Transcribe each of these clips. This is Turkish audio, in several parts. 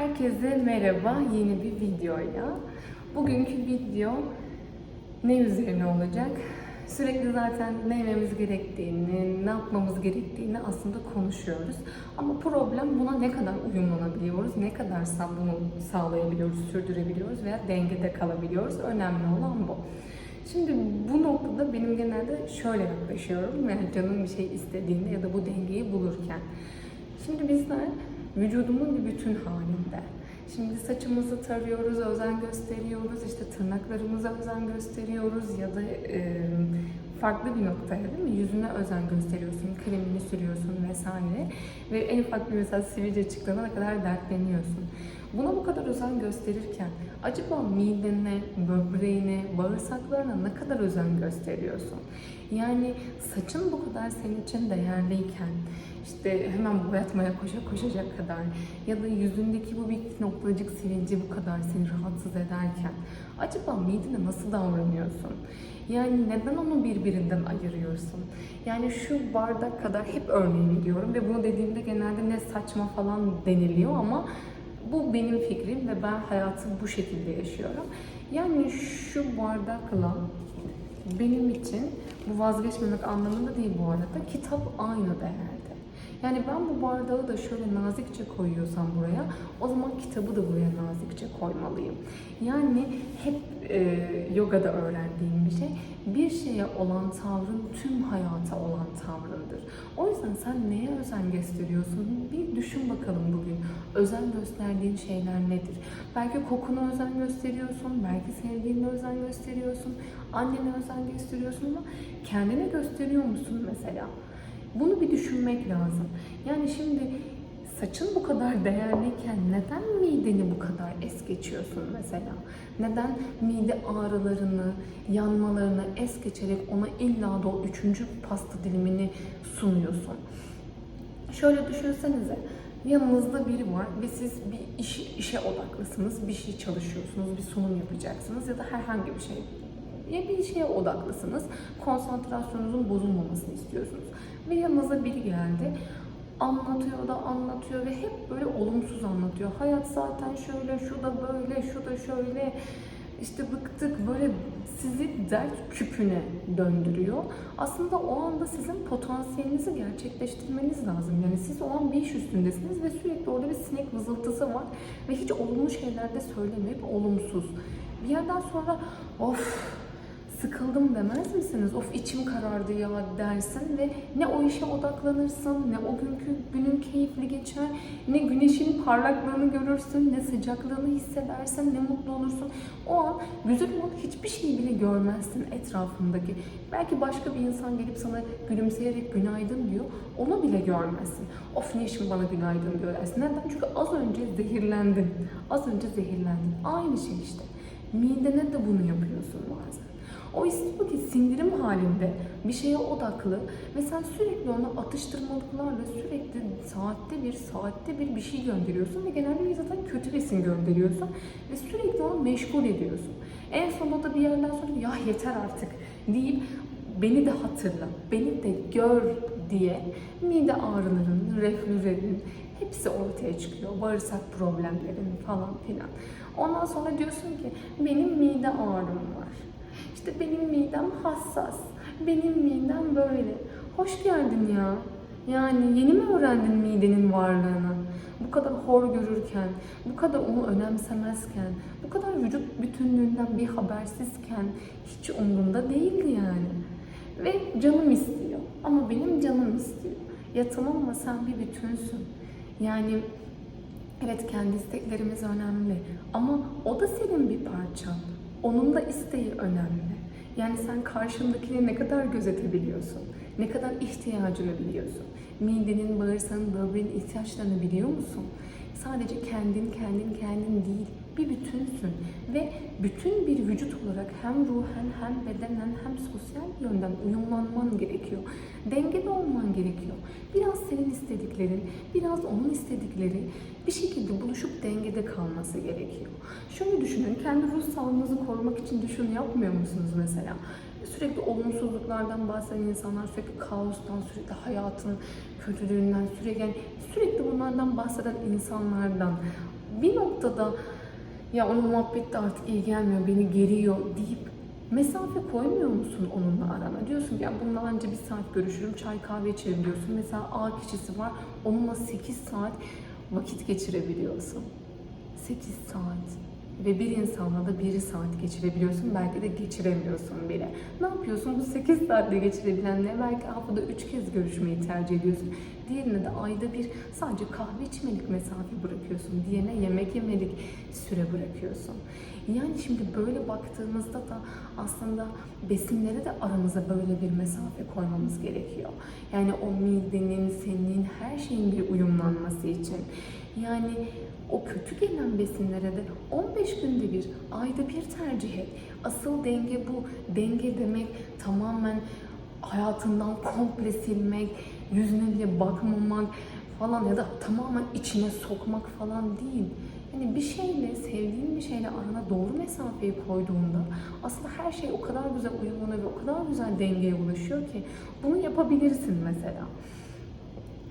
Herkese merhaba yeni bir videoyla. Bugünkü video ne üzerine olacak? Sürekli zaten ne yememiz gerektiğini, ne yapmamız gerektiğini aslında konuşuyoruz. Ama problem buna ne kadar uyumlanabiliyoruz, ne kadar bunu sağlayabiliyoruz, sürdürebiliyoruz veya dengede kalabiliyoruz. Önemli olan bu. Şimdi bu noktada benim genelde şöyle yaklaşıyorum. Yani canım bir şey istediğinde ya da bu dengeyi bulurken. Şimdi bizler vücudumun bir bütün halinde. Şimdi saçımızı tarıyoruz, özen gösteriyoruz, işte tırnaklarımıza özen gösteriyoruz ya da e, farklı bir noktaya değil mi? Yüzüne özen gösteriyorsun, kremini sürüyorsun vesaire. Ve en ufak bir mesela sivilce ne kadar dertleniyorsun. Buna bu kadar özen gösterirken acaba midene, böbreğine, bağırsaklarına ne kadar özen gösteriyorsun? Yani saçın bu kadar senin için değerliyken, işte hemen boyatmaya koşa koşacak kadar ya da yüzündeki bu bir noktacık sivilce bu kadar seni rahatsız ederken acaba midene nasıl davranıyorsun? Yani neden onu birbirinden ayırıyorsun? Yani şu bardak kadar hep örneği veriyorum ve bunu dediğimde genelde ne saçma falan deniliyor ama bu benim fikrim ve ben hayatımı bu şekilde yaşıyorum. Yani şu bardakla benim için bu vazgeçmemek anlamında değil bu arada. Kitap aynı değerde. Yani ben bu bardağı da şöyle nazikçe koyuyorsam buraya, o zaman kitabı da buraya nazikçe koymalıyım. Yani hep e, yogada öğrendiğim bir şey, bir şeye olan tavrın tüm hayata tavrındır. O yüzden sen neye özen gösteriyorsun? Bir düşün bakalım bugün. Özen gösterdiğin şeyler nedir? Belki kokuna özen gösteriyorsun, belki sevdiğine özen gösteriyorsun, annene özen gösteriyorsun ama kendine gösteriyor musun mesela? Bunu bir düşünmek lazım. Yani şimdi saçın bu kadar değerliyken neden mideni bu kadar es geçiyorsun mesela? Neden mide ağrılarını, yanmalarını es geçerek ona illa da o üçüncü pasta dilimini sunuyorsun? Şöyle düşünsenize. Yanınızda biri var ve siz bir iş, işe odaklısınız, bir şey çalışıyorsunuz, bir sunum yapacaksınız ya da herhangi bir şey ya bir şeye odaklısınız, konsantrasyonunuzun bozulmamasını istiyorsunuz. Ve yanınıza biri geldi, anlatıyor da anlatıyor ve hep böyle olumsuz anlatıyor. Hayat zaten şöyle, şu da böyle, şu da şöyle. İşte bıktık böyle sizi dert küpüne döndürüyor. Aslında o anda sizin potansiyelinizi gerçekleştirmeniz lazım. Yani siz o an bir iş üstündesiniz ve sürekli orada bir sinek vızıltısı var ve hiç olumlu şeyler de söylemeyip olumsuz. Bir yerden sonra of sıkıldım demez misiniz? Of içim karardı ya dersin ve ne o işe odaklanırsın, ne o günkü günün keyifli geçer, ne güneşin parlaklığını görürsün, ne sıcaklığını hissedersin, ne mutlu olursun. O an güzel olan hiçbir şey bile görmezsin etrafındaki. Belki başka bir insan gelip sana gülümseyerek günaydın diyor, onu bile görmezsin. Of niye şimdi bana günaydın diyor dersin. Neden? Çünkü az önce zehirlendin. Az önce zehirlendin. Aynı şey işte. Midene de bunu yapıyorsun bazen. O istiyor ki sindirim halinde bir şeye odaklı ve sen sürekli ona atıştırmalıklarla sürekli saatte bir saatte bir bir şey gönderiyorsun ve genelde zaten kötü besin gönderiyorsun ve sürekli onu meşgul ediyorsun. En sonunda da bir yerden sonra ya yeter artık deyip beni de hatırla, beni de gör diye mide ağrıların, reflülerin hepsi ortaya çıkıyor. Bağırsak problemlerin falan filan. Ondan sonra diyorsun ki benim mide ağrım var. İşte benim midem hassas. Benim midem böyle. Hoş geldin ya. Yani yeni mi öğrendin midenin varlığını? Bu kadar hor görürken, bu kadar onu önemsemezken, bu kadar vücut bütünlüğünden bir habersizken hiç umrunda değildi yani. Ve canım istiyor. Ama benim canım istiyor. Ya tamam ama sen bir bütünsün. Yani evet kendi isteklerimiz önemli. Ama o da senin bir parçan. Onun da isteği önemli. Yani sen karşındakini ne kadar gözetebiliyorsun? Ne kadar ihtiyacını biliyorsun? Midenin, bağırsağın, böbreğin ihtiyaçlarını biliyor musun? Sadece kendin, kendin, kendin değil, bir bütünsün. Ve bütün bir vücut olarak hem ruhen, hem bedenen, hem sosyal yönden uyumlanman gerekiyor. Dengede olman gerekiyor. Biraz senin istediklerin, biraz onun istedikleri bir şekilde buluşup dengede kalması gerekiyor. Şöyle düşünün, kendi ruh sağlığınızı korumak için düşün yapmıyor musunuz mesela? Sürekli olumsuzluklardan bahseden insanlar, sürekli kaostan, sürekli hayatın kötülüğünden, sürekli, sürekli bunlardan bahseden insanlardan bir noktada ya onun muhabbet de artık iyi gelmiyor, beni geriyor deyip mesafe koymuyor musun onunla arana? Diyorsun ki ya bununla önce bir saat görüşürüm, çay kahve içerim diyorsun. Mesela A kişisi var, onunla 8 saat vakit geçirebiliyorsun. 8 saat. Ve bir insanla da 1 saat geçirebiliyorsun. Belki de geçiremiyorsun bile. Ne yapıyorsun? Bu 8 saatte geçirebilenle belki haftada 3 kez görüşmeyi tercih ediyorsun. Diğerine de ayda bir sadece kahve içmelik mesafe bırakıyorsun. Diğerine yemek yemelik süre bırakıyorsun. Yani şimdi böyle baktığımızda da aslında besinlere de aramıza böyle bir mesafe koymamız gerekiyor. Yani o midenin, senin, her şeyin bir uyumlanması için. Yani o kötü gelen besinlere de 15 günde bir, ayda bir tercih et. Asıl denge bu. Denge demek tamamen hayatından komple silmek, yüzüne bile bakmamak falan ya da tamamen içine sokmak falan değil. Yani bir şeyle, sevdiğin bir şeyle arana doğru mesafeyi koyduğunda aslında her şey o kadar güzel uyumuna ve o kadar güzel dengeye ulaşıyor ki bunu yapabilirsin mesela.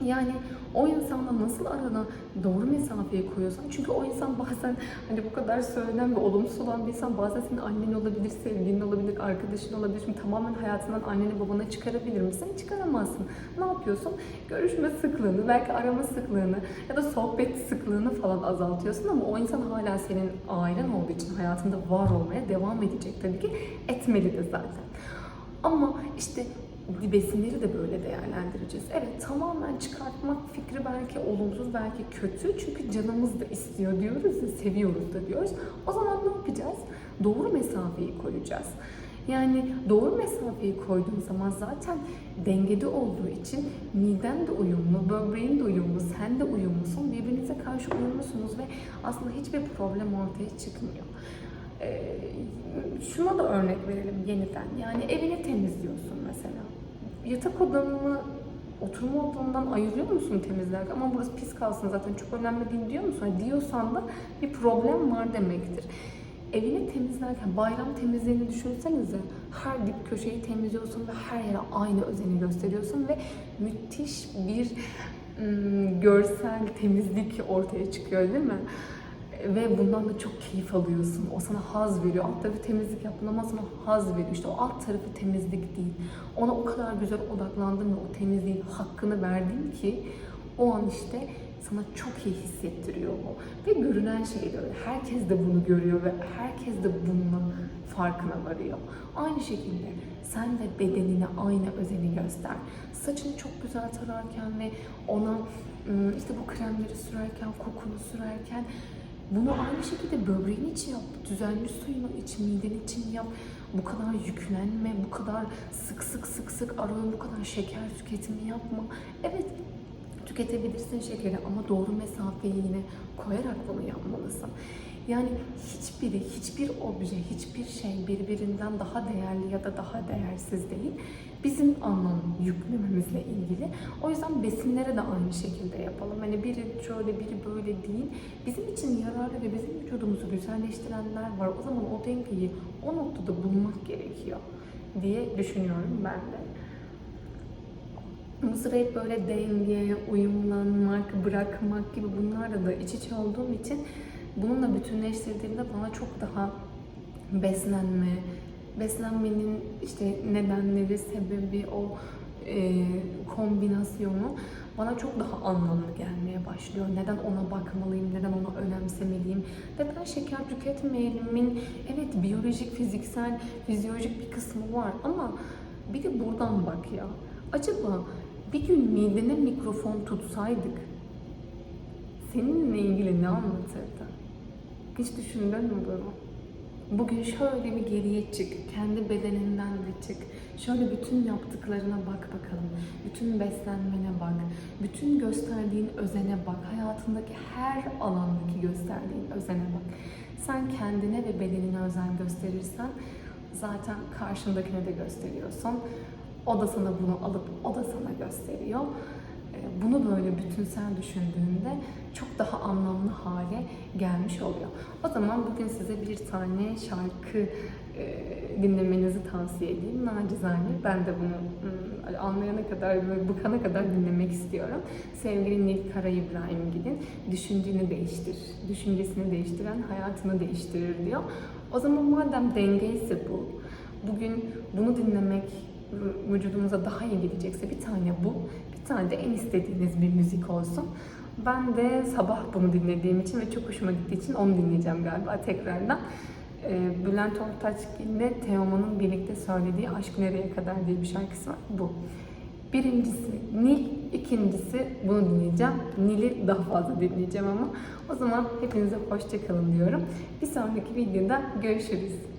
Yani o insanla nasıl arana doğru mesafeyi koyuyorsan çünkü o insan bazen hani bu kadar söylenen ve olumsuz olan bir insan bazen senin annen olabilir, sevgilin olabilir, arkadaşın olabilir. Şimdi tamamen hayatından anneni babana çıkarabilir misin? Çıkaramazsın. Ne yapıyorsun? Görüşme sıklığını, belki arama sıklığını ya da sohbet sıklığını falan azaltıyorsun ama o insan hala senin ailen olduğu için hayatında var olmaya devam edecek tabii ki. Etmeli de zaten. Ama işte besinleri de böyle değerlendireceğiz. Evet tamamen çıkartmak fikri belki olumsuz, belki kötü. Çünkü canımız da istiyor diyoruz ya, seviyoruz da diyoruz. O zaman ne yapacağız? Doğru mesafeyi koyacağız. Yani doğru mesafeyi koyduğun zaman zaten dengede olduğu için miden de uyumlu, böbreğin de uyumlu, sen de uyumlusun. Birbirinize karşı uyumlusunuz ve aslında hiçbir problem ortaya çıkmıyor. Ee, şuna da örnek verelim yeniden. Yani evini temizliyorsun mesela. Yatak odanı oturma odanından ayırıyor musun temizlerken? Ama burası pis kalsın zaten çok önemli değil diyor musun? Hani diyorsan da bir problem var demektir. Evini temizlerken bayram temizliğini düşünsenize. Her dip köşeyi temizliyorsun ve her yere aynı özeni gösteriyorsun ve müthiş bir ım, görsel temizlik ortaya çıkıyor değil mi? Ve bundan da çok keyif alıyorsun. O sana haz veriyor. Alt tarafı temizlik yaptın ama sana haz veriyor. İşte o alt tarafı temizlik değil. Ona o kadar güzel odaklandın ve o temizliğin hakkını verdin ki o an işte sana çok iyi hissettiriyor bu. Ve görünen şey de öyle. Herkes de bunu görüyor ve herkes de bunun farkına varıyor. Aynı şekilde sen de bedenine aynı özeni göster. Saçını çok güzel tararken ve ona ım, işte bu kremleri sürerken, kokunu sürerken bunu aynı şekilde böbreğin için yap, düzenli suyunu iç, miden için yap. Bu kadar yüklenme, bu kadar sık sık sık sık arayın, bu kadar şeker tüketimi yapma. Evet, tüketebilirsin şekeri ama doğru mesafeyi yine koyarak bunu yapmalısın. Yani hiçbiri, hiçbir obje, hiçbir şey birbirinden daha değerli ya da daha değersiz değil. Bizim anlam yüklememizle ilgili. O yüzden besinlere de aynı şekilde yapalım. Hani biri şöyle, biri böyle değil. Bizim için yararlı ve bizim vücudumuzu güzelleştirenler var. O zaman o dengeyi o noktada bulmak gerekiyor diye düşünüyorum ben de. Mısır hep böyle denge, uyumlanmak, bırakmak gibi bunlarla da iç içe olduğum için bununla bütünleştirdiğimde bana çok daha beslenme, beslenmenin işte nedenleri, sebebi, o e, kombinasyonu bana çok daha anlamlı gelmeye başlıyor. Neden ona bakmalıyım, neden ona önemsemeliyim, neden şeker tüketmeyelimin evet biyolojik, fiziksel, fizyolojik bir kısmı var ama bir de buradan bak ya. Acaba bir gün midene mikrofon tutsaydık seninle ilgili ne anlatırdı? Hiç düşündün mü bunu? Bugün şöyle bir geriye çık, kendi bedeninden de çık. Şöyle bütün yaptıklarına bak bakalım. Bütün beslenmene bak. Bütün gösterdiğin özene bak. Hayatındaki her alandaki gösterdiğin özene bak. Sen kendine ve bedenine özen gösterirsen zaten karşındakine de gösteriyorsun. O da sana bunu alıp o da sana gösteriyor. Ee, Bunu böyle bütünsel düşündüğünde çok daha anlamlı hale gelmiş oluyor. O zaman bugün size bir tane şarkı e, dinlemenizi tavsiye edeyim. Nacizane ben de bunu Böyle anlayana kadar, böyle bıkana kadar dinlemek istiyorum. Sevgili Nil Kara İbrahimgil'in Düşündüğünü Değiştir, Düşüncesini Değiştiren Hayatını Değiştirir diyor. O zaman madem denge ise bu, bugün bunu dinlemek vücudumuza daha iyi gelecekse bir tane bu, bir tane de en istediğiniz bir müzik olsun. Ben de sabah bunu dinlediğim için ve çok hoşuma gittiği için onu dinleyeceğim galiba tekrardan. Ee, Bülent Ortaçgil'le Teoman'ın birlikte söylediği Aşk Nereye Kadar diye bir şarkısı var. Bu. Birincisi Nil, ikincisi bunu dinleyeceğim. Nil'i daha fazla dinleyeceğim ama. O zaman hepinize hoşça kalın diyorum. Bir sonraki videoda görüşürüz.